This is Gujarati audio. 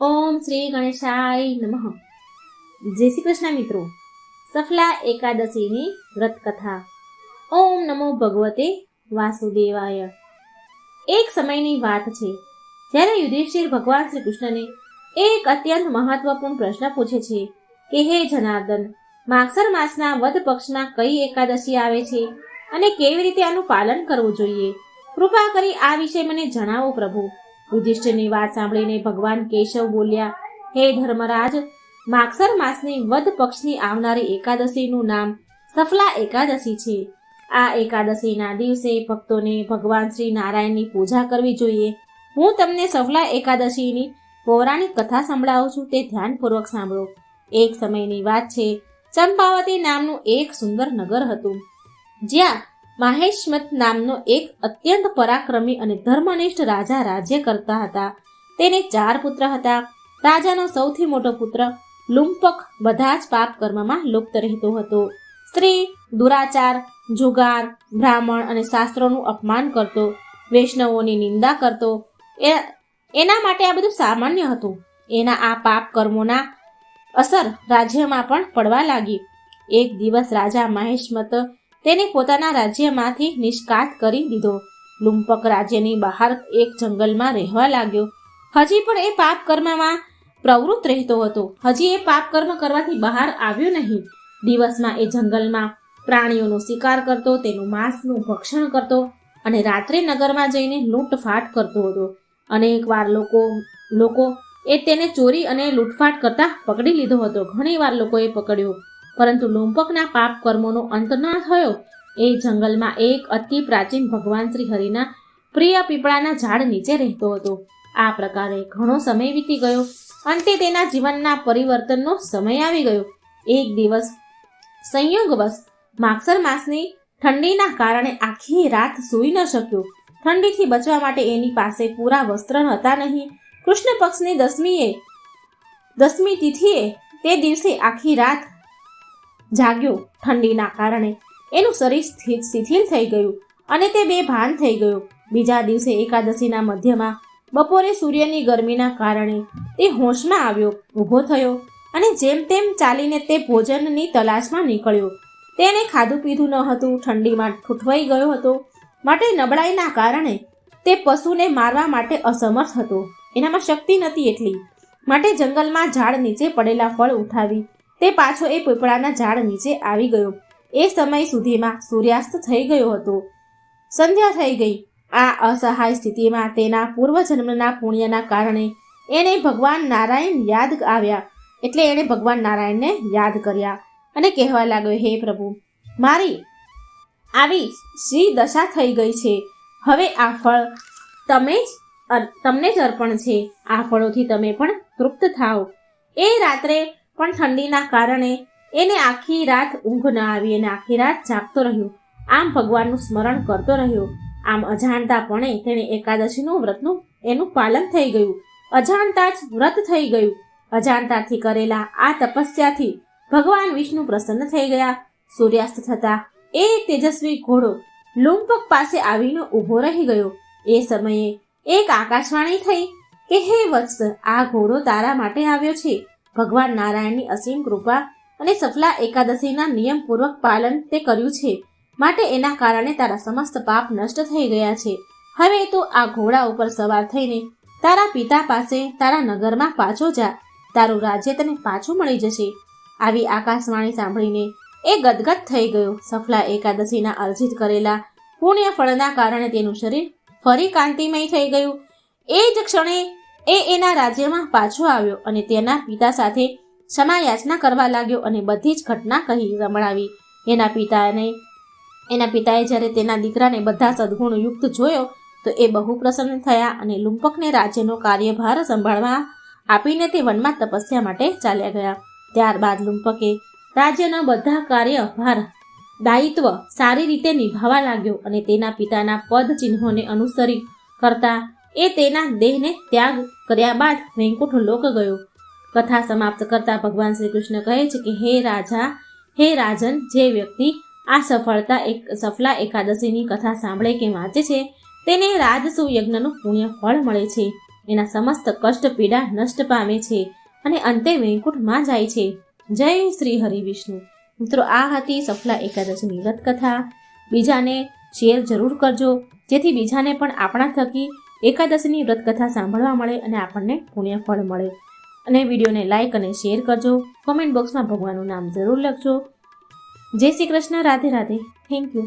ઓમ શ્રી ગણેશાય નમઃ. જય શ્રી કૃષ્ણ મિત્રો. સફલા એકાદશીની વ્રત કથા ઓમ નમો ભગવતે વાસુદેવાય. એક સમયની વાત છે, જ્યારે યુધિષ્ઠિર ભગવાન શ્રી કૃષ્ણને એક અત્યંત મહત્વપૂર્ણ પ્રશ્ન પૂછે છે કે, હે જનાર્દન, માગસર માસના વધ પક્ષના કઈ એકાદશી આવે છે અને કેવી રીતે આનું પાલન કરવું જોઈએ? કૃપા કરી આ વિશે મને જણાવો પ્રભુ. યુધિષ્ઠિરની વાત સાંભળીને ભગવાન કેશવ બોલ્યા, હે ધર્મરાજ, માગસર માસની વધ પક્ષની આવનારી એકાદશીનું નામ સફલા એકાદશી છે. આ એકાદશીના દિવસે ભક્તોને ભગવાન શ્રી નારાયણની પૂજા કરવી જોઈએ. હું તમને સફલા એકાદશીની પૌરાણિક કથા સંભળાવું છું, તે ધ્યાનપૂર્વક સાંભળો. એક સમયની વાત છે, ચંપાવતી નામનું એક સુંદર નગર હતું. જ્યાં માહેશમત નામનો એક અત્યંત પરાક્રમી અને ધર્મનિષ્ઠ રાજા રાજ્ય કરતા હતા. તેને ચાર પુત્ર હતા. રાજાનો સૌથી મોટો પુત્ર લુંપક બધા જ પાપ કર્મમાં લુપ્ત રહેતો હતો. સ્ત્રી, દુરાચાર, જુગાર, બ્રાહ્મણ અને શાસ્ત્રોનું અપમાન કરતો, વૈષ્ણવોની નિંદા કરતો, એ, એના માટે આ બધું સામાન્ય હતું. એના આ પાપ કર્મોના અસર રાજ્યમાં પણ પડવા લાગી. એક દિવસ રાજા મહેશમત તેને પોતાના રાજ્યમાંથી નિષ્કાત કરી દીધો. લુંપક રાજ્યની બહાર એક જંગલમાં રહેવા લાગ્યો. હજી પણ એ પાપ કર્મમાં પ્રવૃત્ત રહેતો હતો. હજી એ પાપ કર્મ કરવાથી બહાર આવ્યો નહીં. દિવસમાં એ જંગલમાં પ્રાણીઓનો શિકાર કરતો, તેનું માંસનું ભક્ષણ કરતો અને રાત્રે નગરમાં જઈને લૂંટફાટ કરતો હતો. અનેકવાર લોકો લોકો એ તેને ચોરી અને લૂંટફાટ કરતા પકડી લીધો હતો. ઘણીવાર લોકોએ પકડ્યો. પરંતુ લુંપકના પાપ કર્મોનો અંત ન થયો. એ જંગલમાં એક અતિ પ્રાચીન ભગવાન શ્રી હરિના પ્રિય પીપળાના ઝાડ નીચે રહેતો હતો. આ પ્રકારે ઘણો સમય વીતી ગયો. અંતે તેના જીવનના પરિવર્તનનો સમય આવી ગયો. એક દિવસ સંયોગવશ માગસર માસની ઠંડીના કારણે આખી રાત સૂઈ ન શક્યો. ઠંડીથી બચવા માટે એની પાસે પૂરા વસ્ત્ર હતા નહીં. કૃષ્ણ પક્ષની દસમીએ, દસમી તિથિએ તે દિવસે આખી રાત જાગ્યો ઠંડીના કારણે. એનું શરીર શિથિલ થઈ ગયું અને તે બેભાન થઈ ગયો. બીજા દિવસે એકાદશીના મધ્યમાં બપોરે સૂર્યની ગરમીના કારણે તે હોશમાં આવ્યો, ઊભો થયો અને જેમ તેમ ચાલીને તે ભોજનની તલાશમાં નીકળ્યો. તેણે ખાધું પીધું ન હતું, ઠંડીમાં ઠૂઠવાઈ ગયો હતો. માટે નબળાઈના કારણે તે પશુને મારવા માટે અસમર્થ હતો. એનામાં શક્તિ નથી એટલી. માટે જંગલમાં ઝાડ નીચે પડેલા ફળ ઉઠાવી તે પાછો એ પીપળાના ઝાડ નીચે આવી ગયો. એ સમય સુધીમાં સૂર્યાસ્ત થઈ ગયો હતો. સંધ્યા થઈ ગઈ. આ અસહાય સ્થિતિમાં તેના પૂર્વજન્મના પુણ્યના કારણે એણે ભગવાન નારાયણ યાદ આવ્યા. એટલે એણે ભગવાન નારાયણને યાદ કર્યા અને કહેવા લાગ્યો, હે પ્રભુ, મારી આવી શ્રી દશા થઈ ગઈ છે. હવે આ ફળ તમે જ તમને જ અર્પણ છે. આ ફળોથી તમે પણ તૃપ્ત થાઓ. એ રાત્રે પણ ઠંડીના કારણે એને આખી રાત ઊંઘ ન આવી અને આખી રાત જાગતો રહ્યો. આમ ભગવાનનું સ્મરણ કરતો રહ્યો. આમ અજાણતાપણે તેણે એકાદશીનું વ્રતનું એનું પાલન થઈ ગયું. અજાણતા જ વ્રત થઈ ગયું. અજાણતાથી કરેલા આ તપસ્યાથી ભગવાન વિષ્ણુ પ્રસન્ન થઈ ગયા. સૂર્યાસ્ત થતા એ તેજસ્વી ઘોડો લુંપક પાસે આવીને ઊભો રહી ગયો. એ સમયે એક આકાશવાણી થઈ કે, હે વત્સ, આ ઘોડો તારા માટે આવ્યો છે. ભગવાન નારાયણની અસીમ કૃપા અને સફલા એકાદશીના નિયમપૂર્વક પાલન તે કર્યું છે. માટે એના કારણે તારા સમસ્ત પાપ નષ્ટ થઈ ગયા છે. હવે તો આ ઘોડા ઉપર સવાર થઈને તારા પિતા પાસે તારા નગરમાં પાછો જા. તારું રાજ્ય તને પાછું મળી જશે. આવી આકાશવાણી સાંભળીને એ ગદગદ થઈ ગયો. સફલા એકાદશીના અર્જિત કરેલા પુણ્ય ફળના કારણે તેનું શરીર ફરી કાંતિમય થઈ ગયું. એ જ ક્ષણે એ એના રાજ્યમાં પાછો આવ્યો અને તેના પિતા સાથે ક્ષમા યાચના કરવા લાગ્યો અને બધી જ ઘટના કહી સંભળાવી. એના પિતાને, એના પિતાએ જ્યારે તેના દીકરાને બધા સદગુણ યુક્ત જોયો, તો એ બહુ પ્રસન્ન થયા અને લુંપકને રાજ્યનો કાર્યભાર સંભાળવા આપીને તે વનમાં તપસ્યા માટે ચાલ્યા ગયા. ત્યારબાદ લુંપકે રાજ્યના બધા કાર્યભાર દાયિત્વ સારી રીતે નિભાવવા લાગ્યો અને તેના પિતાના પદ ચિહ્નોને અનુસરી કરતા એ તેના દેહને ત્યાગ કર્યા બાદ વૈકુંઠ લોક ગયો. કથા સમાપ્ત કરતા ભગવાન શ્રી કૃષ્ણ કહે છે કે, હે રાજા, હે રાજન, જે વ્યક્તિ આ સફળતા એક, સફલા એકાદશીની કથા સાંભળે કે વાંચે છે, તેને રાજસુ યજ્ઞનું પુણ્ય ફળ મળે છે. એના સમસ્ત કષ્ટ પીડા નષ્ટ પામે છે અને અંતે વૈકુંઠમાં જાય છે. જય શ્રી હરિ વિષ્ણુ. મિત્રો, આ હતી સફલા એકાદશીની વ્રત કથા બીજાને શેર જરૂર કરજો. જેથી બીજાને પણ આપણા થકી એકાદશીની વ્રતકથા સાંભળવા મળે અને આપણને પુણ્ય ફળ મળે. અને વિડીયોને લાઇક અને શેર કરજો. કોમેન્ટ બોક્સમાં ભગવાનનું નામ જરૂર લખજો. જય શ્રી કૃષ્ણ. રાધે રાધે. Thank you.